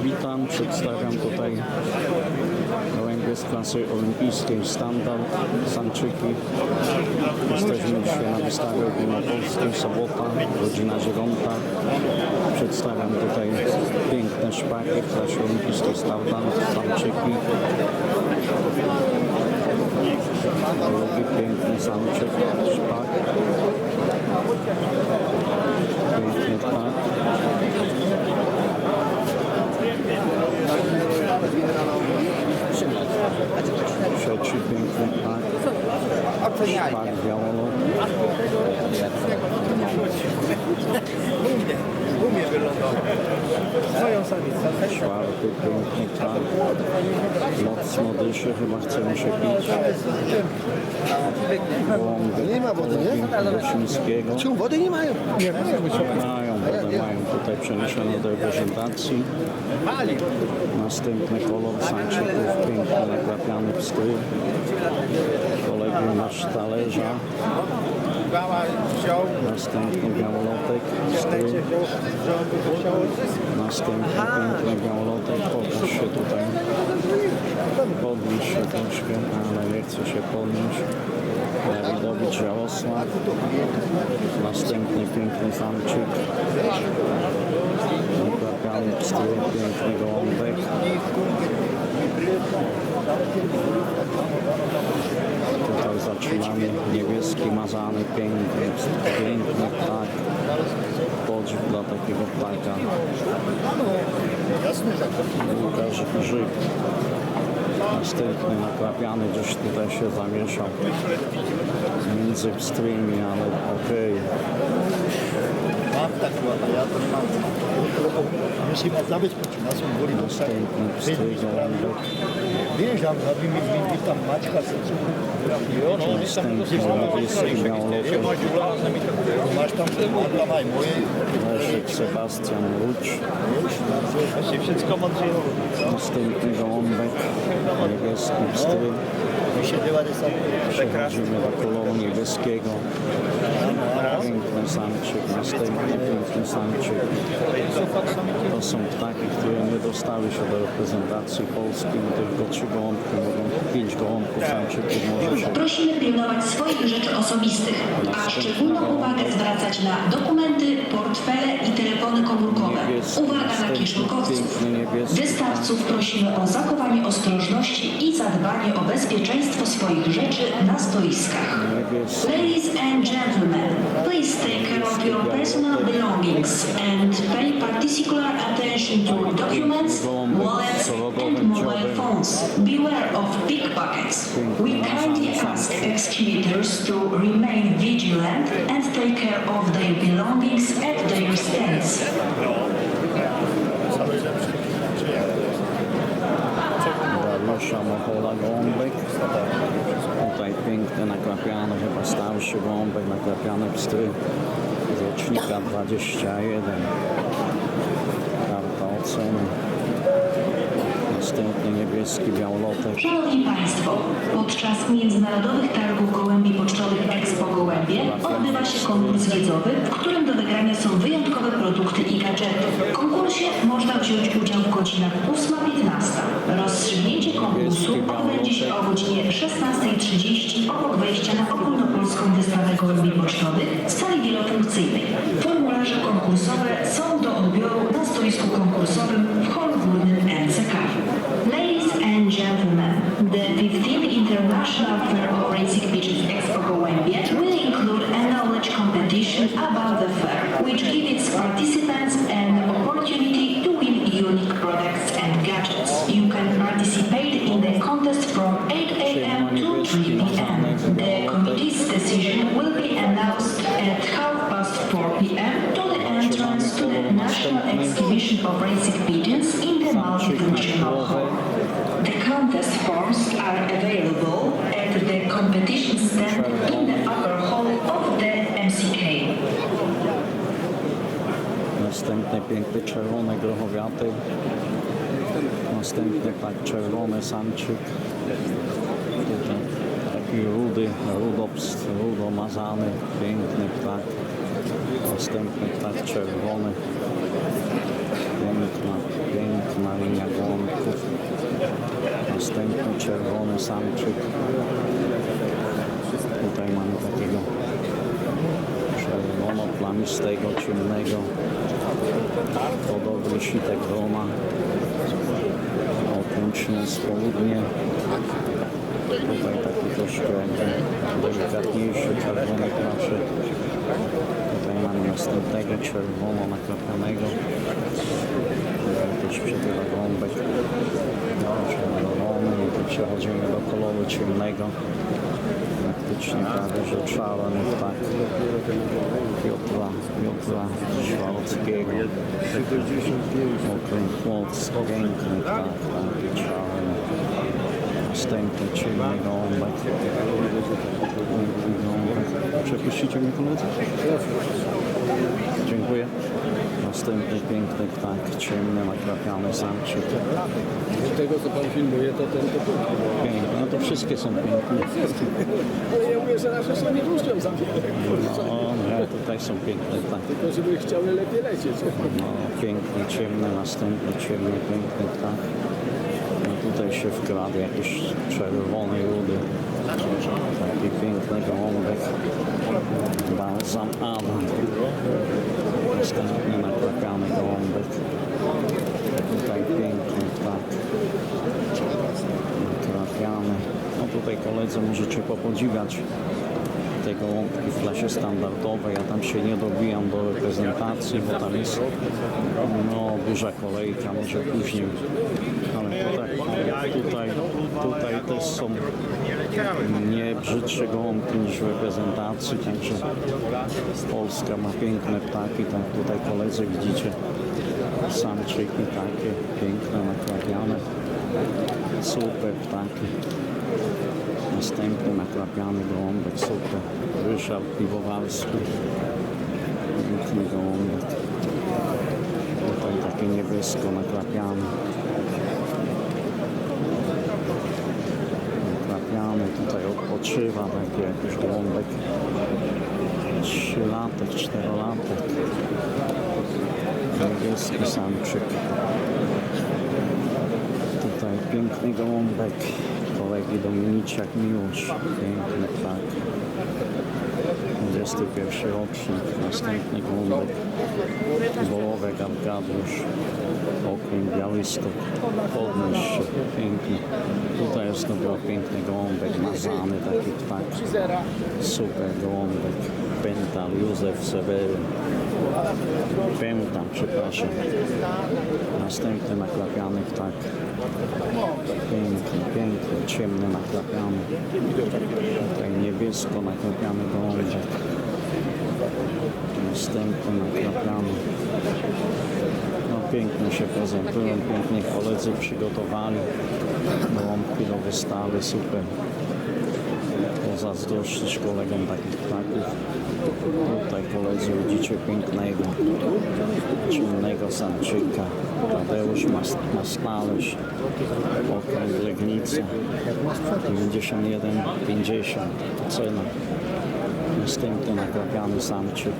Witam, przedstawiam tutaj gołębie z klasy olimpijskiej Standard, samczyki. Jesteśmy dzisiaj na wystawie ogólnopolskiej, sobota, godzina 9. Przedstawiam tutaj piękne szpaki w klasie olimpijskiej Standard, samczyki. Drugi piękny samczyk, szpak. ใหญ่ piękny ptak. Mocno dyszy, chyba chce mu się pić. Gołąbek Nie ma wody, nie? Wosińskiego. Czemu wody nie mają? Nie, mają wodę mają tutaj przeniesione do reprezentacji. Następny kolor samczyków, piękny nakrapiany pstryk. Kolegi nasz talerza. Następny białolotek, w Następny piękny białolotek, podnieś się tutaj. Podnieś się troszkę, ale nie chce się podnieść. Dawidowicz Jarosław. Następny piękny samczyk. Nakrapiany pstryk, piękny gołąbek. Tutaj zaczynamy niebieski, mazany, piękny, piękny ptak. Podziw dla takiego ptaka. Łukasz Grzyb. Następny nakrapiany gdzieś tutaj się zamieszał między pstrymi, ale okej. Mam tak ja mam. Musimy zabezpieczyć naszą. Wiesz, tam robimy tam maćka niebieski, białolotek. Masz tam, dawaj moje. Leszek Sebastian Łódź. Właśnie wszystko mądrze. Następny gołąbek, niebieski dzieła desant. Przechodzimy do koloru niebieskiego. Samczyk, następny piękny samczyk. To są ptaki, które nie dostały się do reprezentacji Polski, tylko trzy gołąbki mogą, pięć gołąbków samczyków może się Prosimy pilnować swoich rzeczy osobistych, a szczególną uwagę zwracać na dokumenty, portfele i telefony komórkowe. Uwaga na kieszonowców. Wystawców prosimy o zachowanie ostrożności i zadbanie o bezpieczeństwo swoich rzeczy na stoiskach. Ladies and gentlemen, please your personal belongings and pay particular attention to documents, wallets, and mobile phones. Beware of pickpockets. We kindly ask excavators to remain vigilant and take care of their belongings at their gołąbek. Tutaj piękny, chyba starszy z rocznika 21. Karta oceny. Następny niebieski białolotek. Szanowni Państwo, podczas Międzynarodowych Targów Gołębi Pocztowych Expo Gołębie odbywa się konkurs wiedzowy, w którym do wygrania są wyjątkowe produkty i gadżety. W konkursie można wziąć udział w godzinach 8-15. Rozstrzygnięcie konkursu odbędzie się o godzinie 16.30 obok wejścia na ogólnopolską wystawę gołębi pocztowych w sali wielofunkcyjnej. Past 4 p.m. to the entrance to the National Exhibition of Racing Pigeons in the multifunctional hall. The contest forms are available at the competition stand in the upper hall of the MCK. Następny piękny czerwony grochowiaty. Następny tak czerwony samczyk. Tutaj taki rudy, rudopst, rudomazany, piękny ptak. Następny ptak czerwony. Piękna, piękna linia gołąbków. Następny czerwony samczyk. Tutaj mamy takiego czerwono-plamistego, ciemnego. To dobry sitek Roma. Okłączny z południe. Tutaj taki troszkę delikatniejszy czerwony klaszy. Następnego czerwono nakrapionego. Tutaj też przybywa gąbek czerwony. I przechodzimy do koloru ciemnego. Praktycznie prawie że czarny tak. Piotra, Piotra Szwarckiego. Okręg Płocki, piękny tak, taki czarny. Następny ciemny gąbek. Przepuścicie mnie koledzy? Dziękuję. Następny piękny ptak, ciemny, nakrapiany samczyk. Z tego co pan filmuje, to ten to piękny. No to wszystkie są piękne. Ale ja mówię, że nasze się nie za wiele. No, nie, tutaj są piękne ptaki. Tylko żeby chciały lepiej lecieć. No, piękny, ciemny, następny ciemny, piękny ptak. No tutaj się wkradł jakiś czerwony rudy. Taki piękny gołąbek. Balsam Adam. Następny nakrapiany gołąbek. Tutaj piękny ptak. Nakrapiany. No tutaj koledzy możecie popodziwiać te gołąbki w klasie standardowej. Ja tam się nie dobijam do reprezentacji, bo tam jest no, duża kolejka, może później. Ale tutaj, tutaj, tutaj też są nie brzydsze gołąbki niż w reprezentacji, także Polska ma piękne ptaki, tak tutaj koledzy widzicie samczyki takie piękne, nakrapiane, super ptaki. Następny nakrapiany gołąbek, super. Ryszard Piwowarski. Piękny gołąbek. Tutaj takie niebiesko. Nakrapiany, odpoczywa taki jakiś gołąbek. Trzylatek, czterolatek. Niebieski samczyk. Tutaj piękny gołąbek kolegi Dominiciak Miłosz. Piękny ptak. 21 rocznik. Następny gołąbek. Wołowek Arkadiusz. Okręg Białystok. Podnieś się. Piękny. Tutaj jest to był piękny gołąbek. Mazany taki ptak. Super gołąbek. Pental Józef Sewery. Pętam, przepraszam. Następny naklapiany ptak. Piękny, piękny, ciemny naklapiany. Tutaj niebiesko naklapiany gołąbek. Następny naklapiany. No pięknie się prezentują, pięknie koledzy przygotowali gołąbki do wystawy, super. Pozazdrościć kolegom takich ptaków. Tutaj koledzy widzicie pięknego, ciemnego samczyka. Tadeusz Mas- Mastalerz, okręg Legnica, 91,50 cena. Następny nakrapiany samczyk.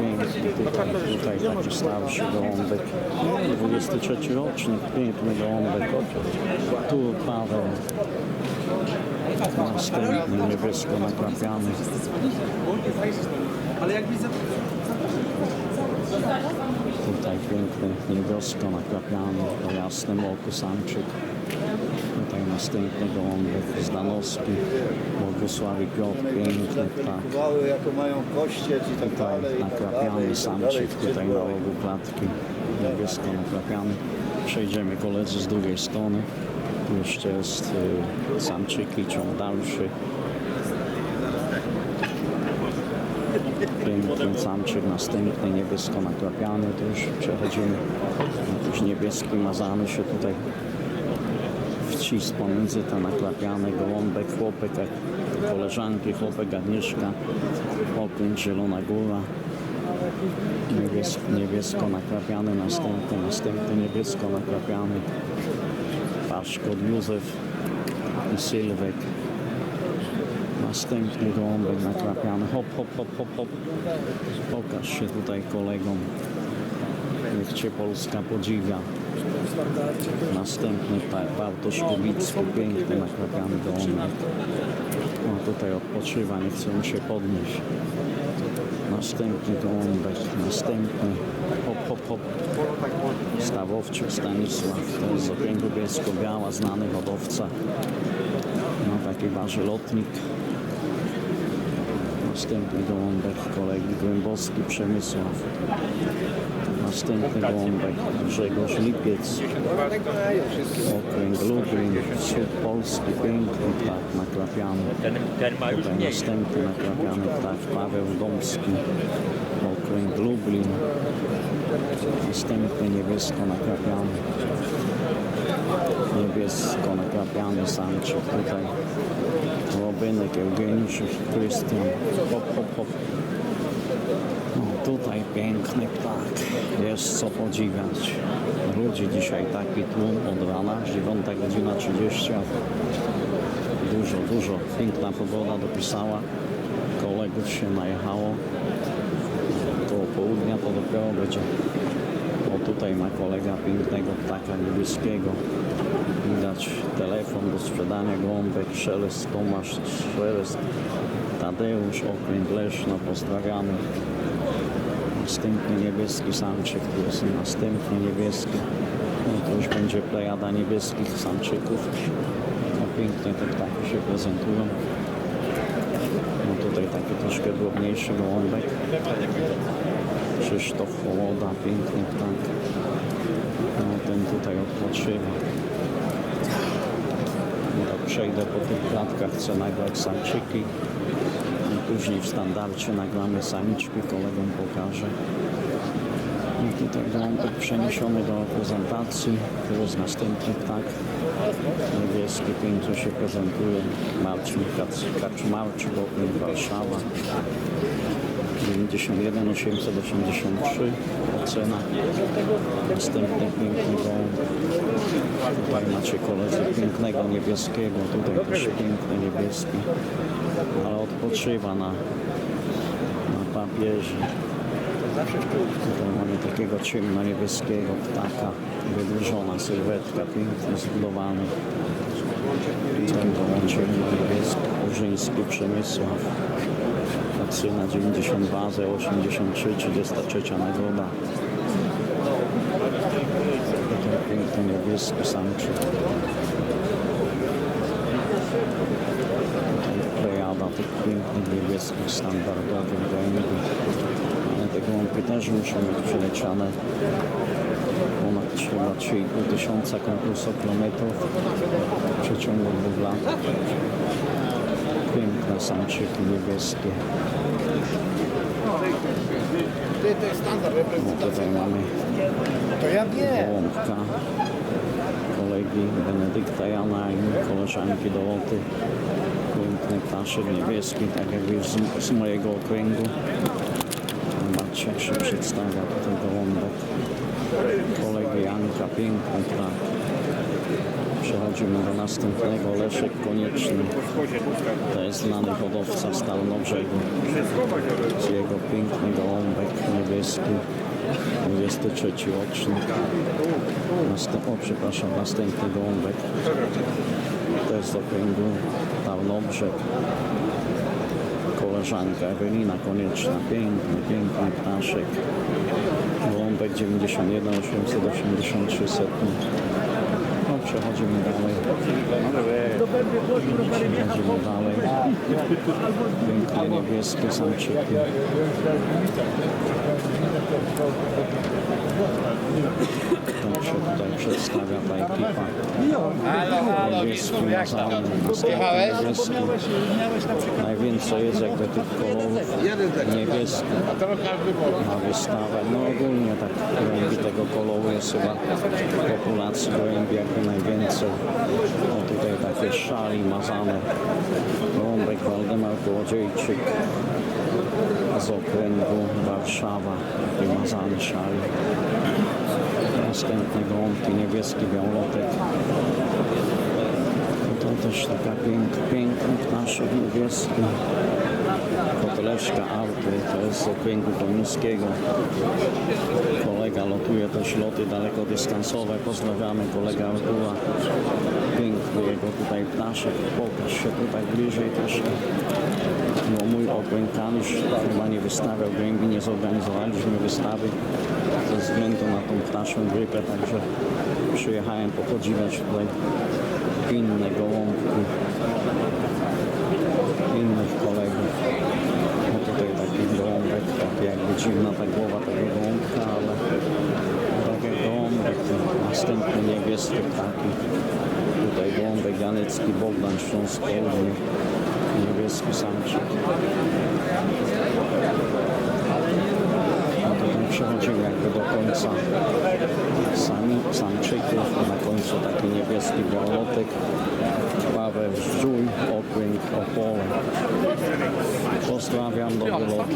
Piękny tutaj, tutaj taki starszy gołąbek. 23 rocznik, piękny gołąbek. Tu Paweł. Następny niebiesko nakrapiany. Tutaj piękny niebiesko nakrapiany o jasnym oku samczyk. Tutaj następny gołąbek z Danowski. Błogosławi Piotr, piękny ptak. Jako mają koście i tak Tutaj dalej. nakrapiany samczyk, tutaj na rogu klatki. Niebiesko nakrapiany. Przejdziemy koledzy z drugiej strony. Jeszcze jest y, samczyki, ciąg dalszy. Piękny samczyk, następny niebiesko nakrapiany. Tu już przechodzimy. Jakiś niebieski mazany się tutaj wcisk pomiędzy te naklapiane gołąbek, chłopek, koleżanki, chłopek, Agnieszka, okręt Zielona Góra. Niebiesko, niebiesko nakrapiany, następny, następny niebiesko nakrapiany. Paszkot Józef Sylwek. Następny gołąbek nakrapiany. Hop, hop, hop, hop, hop. Pokaż się tutaj kolegom. Niech Cię Polska podziwia. Następny Bartosz Kubicki, piękny nakrapiany gołąbek. O, tutaj odpoczywa, nie chce mu się podnieść. Następny gołąbek, następny. Hop, hop. Stawowczyk Stanisław, to jest z okręgu Bielsko-Biała, znany hodowca. No taki waży lotnik. Następny gołąbek kolegi Głęboski Przemysław. Następny gołąbek Grzegorz Lipiec. Okręg Lublin, wschód Polski, piękny ptak mniej. następny nakrapiany ptak Paweł Domski. Okręg Lublin. Następny niebiesko nakrapiany. Niebiesko nakrapiany samczyk tutaj. Robynek, Eugeniusz, Krystian. Hop, hop, hop. No, tutaj piękny ptak. Jest co podziwiać. Ludzi dzisiaj taki tłum od rana, 9 godzina 30. Dużo, dużo. Piękna pogoda dopisała. Kolegów się najechało. Południa to dopiero będzie. O tutaj ma kolega pięknego ptaka niebieskiego. Widać telefon do sprzedania gołąbek, szelest Tomasz, szelest Tadeusz, okręg Leszno, pozdrawiamy. Następny niebieski samczyk, tu jest następny niebieski. No to już będzie plejada niebieskich samczyków. No pięknie te ptaki się prezentują. No tutaj taki troszkę drobniejszy gołąbek. Krzysztof Hołoda, piękny ptak. No ten tutaj odpoczywa. Tak przejdę po tych klatkach, chcę nagrać samczyki. I później w standardzie nagramy samiczki, kolegom pokażę. I tutaj gołąbek przeniesiony do prezentacji. To jest następny ptak. Niebieski pięknie się prezentuje. Marcin Kac- Kaczmarczyk, Warszawa. 91 883 ocena. Następny piękny. Tutaj macie koledzy pięknego niebieskiego. Tutaj też piękny niebieski. Ale odpoczywa na, na papierze. Tutaj mamy takiego ciemno-niebieskiego ptaka. Wydłużona sylwetka, pięknie zbudowany. Tutaj gołąb ciemno-niebieski. Urzyński Przemysław. Patryna 92, 83, 33 nagroda. Tutaj piękny niebieski samczyk. Tutaj plejada tych pięknych niebieskich standardowych gołębi. Ale te gołąbki też muszą być przeleciane ponad chyba 3,5 tysiąca konkursokilometrów w przeciągu dwóch lat. Piękne samczyki niebieskie. To jest standard mamy To ja wiem. Kolegi Benedykta Jana i koleżanki Doroty. Piękny ptaszek niebieski, tak jak już z, z mojego okręgu. Zobaczcie jak się przedstawia tutaj gołąbek. Kolegi Janka, piękny ptak. Przechodzimy do następnego, Leszek Konieczny. To jest znany hodowca z Tarnobrzegu. Z jego piękny gołąbek niebieski. 23 rocznik. Następ, o, przepraszam, następny gołąbek. Jest z okręgu Tarnobrzeg. Koleżanka Ewelina Konieczna. Piękny, piękny ptaszek. Gołąbek 91 883 setny. Przechodzimy dalej. Przechodzimy dalej. Piękne niebieskie samczyki. Tak się tutaj przedstawia ta ekipa. Następny Jechałeś? niebieski. Najwięcej jest jakby tych kolorów niebieskich na wystawę. No ogólnie tak gołębi tego koloru jest chyba w populacji gołębi jakby najwięcej. O tutaj takie szali mazane. Gołąbek Waldemar Kołodziejczyk z okręgu Warszawa. Mazany szali. Następny gołąbki niebieski białotek. Tutaj też taka pięk, ptaszek niebieski. Koteleczka Alpy, to jest z okręgu konińskiego. Kolega lotuje też loty dalekodystansowe. Pozdrawiamy kolega Artura. Piękny jego tutaj ptaszek. Pokaż się tutaj bliżej troszkę. No mój okręg Kanusz chyba nie wystawiał głębi, nie zorganizowaliśmy wystawy ze względu na tą ptaszą grypę, także przyjechałem popodziwiać tutaj inne gołąbki, innych kolegów. No tutaj taki gołąbek, tak jakby dziwna ta głowa tego gołąbka, ale gołąbek, to następny niebieski ptaki. Tutaj gołąbek janecki, Bogdan Śląsk Południe, niebieski samczyk. No to tam przechodzimy jakby do końca sami, samczyków, a na końcu taki niebieski białolotek, Paweł Żdżuj, Okręg, Opole. Pozdrawiam, dobry lot.